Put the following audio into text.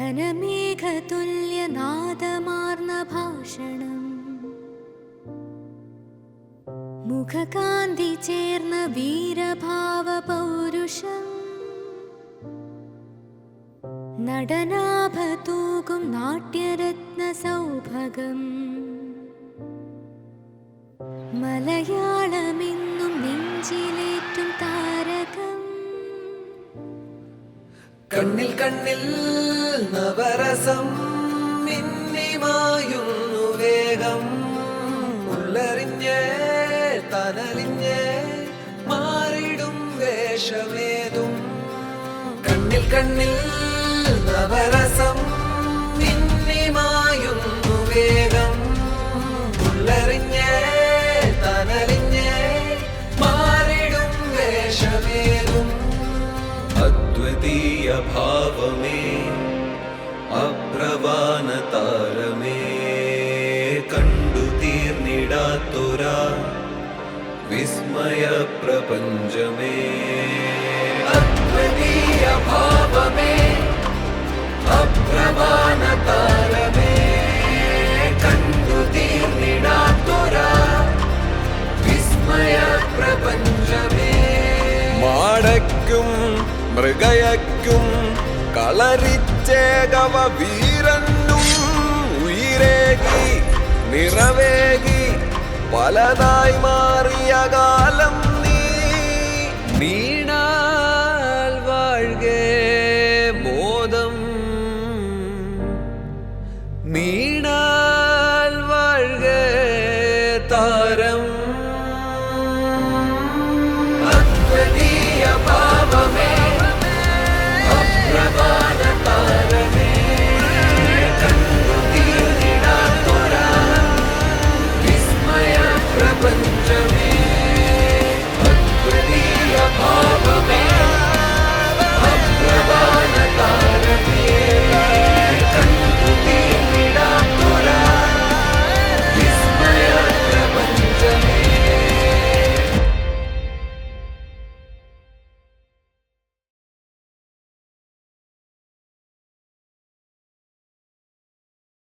ഘനമേഘതുല്യനാദമാർന്ന ഭാഷണം. മുഖകാന്തി ചേർന്ന വീരഭാവ പൗരുഷം നടനാഭതൂകും നാട്യരത്ന സൗഭഗം. മലയാളമെന്നും നെഞ്ചിലേറ്റും താരകം കണ്ണിൽ കണ്ണിൽ നവരസം മിന്നിമായുന്നു വേഗം. ഉള്ളറിഞ്ഞ് തനലിഞ്ഞ് മാറിടും വേഷമേതും. കണ്ണിൽ കണ്ണിൽ നവരസം तीयभाव मे अप्रवानतारमे कन्दुतीर्निडातुरा विस्मयप्रपञ्च मे अद्वतीयभाव मे अप्रणतालमे कण्डुतीर्निडातुरा विस्मयप्रपञ्चमे। माडक्युम् മൃഗയക്കും കളറിച്ചേകവ വീരനും ഉയരേകി നിറവേകി പലതായി മാറിയ കാലം നീ നീണാൽ വാഴ്കേ ബോധം നീ victory, Advadiya Bharat.